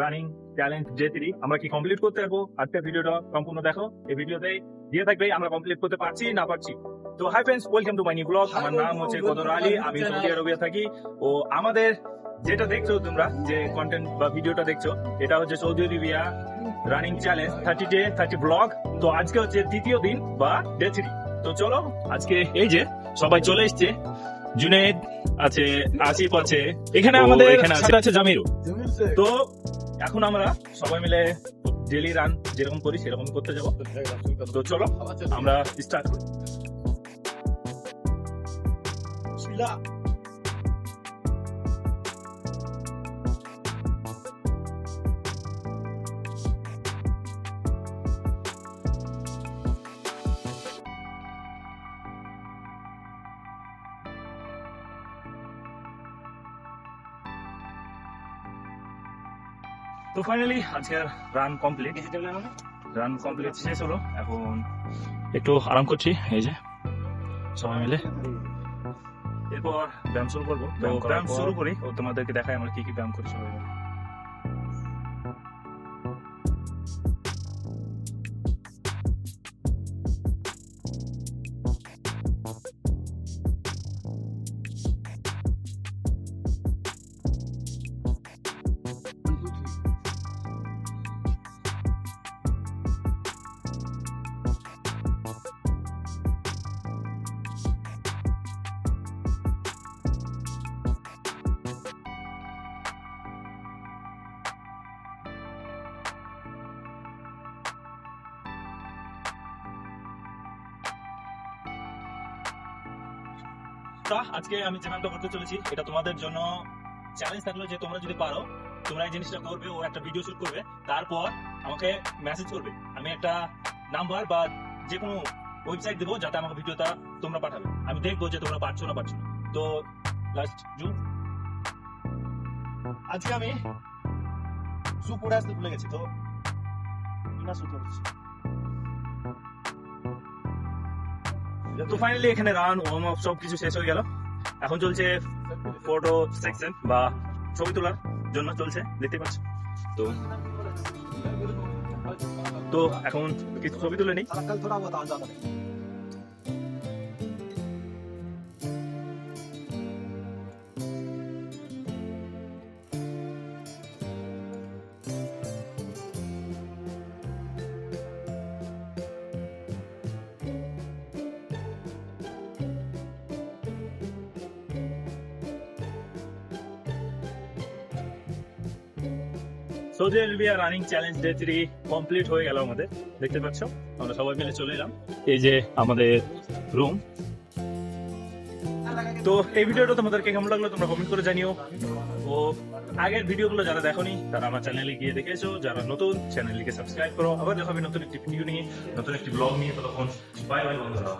Running challenge day three আমরা কি complete করতে পারব আজকের ভিডিওটা সম্পূর্ণ দেখো। এই ভিডিওতে দিয়ে থাকবে আমরা কমপ্লিট করতে পারছি না পারছি? তো hi friends welcome to my new vlog আমার নাম হচ্ছে কদর আলী আমি সৌদি আরবিয়া থাকি। ও আমাদের যেটা দেখছ তোমরা যে কন্টেন্ট বা ভিডিওটা দেখছ এটা হচ্ছে Saudi Arabia running challenge thirty day thirty vlog তো আজকে হচ্ছে দ্বিতীয় দিন বা ডে থ্রি তো চলো আজকে এই যে সবাই চলে এসছে। জুনেদ আছে আসিফ আছে এখানে আমাদের এখানে আছে। জামিরু তো এখন আমরা সবাই মিলে ডেলি রান যেরকম করি, সেরকম করতে যাব। তো চলো, আমরা স্টার্ট করি। তো ফাইনালি আজকের রান কমপ্লিট রান কমপ্লিট শেষ হলো। এখন একটু আরাম করছি এই যে সবাই মিলে। এরপর ব্যায়াম শুরু করব। ব্যায়াম শুরু করি। ও তোমাদেরকে দেখায় আমরা কি কি ব্যায়াম করি সবাই তা আজকে আমি যে ব্যায়ামটা করতে চলেছি, এটা তোমাদের জন্য চ্যালেঞ্জ থাকল যে তোমরা যদি পারো, তোমরা এই জিনিসটা করবে, ও একটা ভিডিও শুট করবে, তারপর আমাকে মেসেজ করবে। আমি একটা নাম্বার বা যে কোনো ওয়েবসাইট দেবো যাতে আমাকে ভিডিওটা তোমরা পাঠাবে। আমি দেখব যে তোমরা পারছ না পারছ তো লাস্ট জুন আজকে আমি শু পরে আসতে ভুলে গেছি তো না শু তো ফাইনালি এখানে রান ওয়ার্ম আপ সব কিছু শেষ হয়ে গেল। এখন চলছে ফটো সেকশন বা ছবি তোলার জন্য চলছে দেখতে পাচ্ছ। তো তো এখন কিছু ছবি তুলে নিই। Saudi Arabia running challenge day three complete হয়ে গেল আমাদের। দেখতে পাচ্ছ? আমরা সবাই মিলে চলে এলাম। এই যে আমাদের রুম তো এই ভিডিওটা তোমাদেরকে কেমন লাগল তোমরা কমেন্ট করে জানিও। ও, আগের ভিডিওগুলো যারা দেখোনি, তারা আমার চ্যানেলে গিয়ে দেখেছ। যারা নতুন চ্যানেলটিকে সাবস্ক্রাইব করো। আবার দেখাবে নতুন একটি ভিডিও নিয়ে, নতুন একটি ব্লগ নিয়ে। ততক্ষণ বাই বাই বন্ধুরা।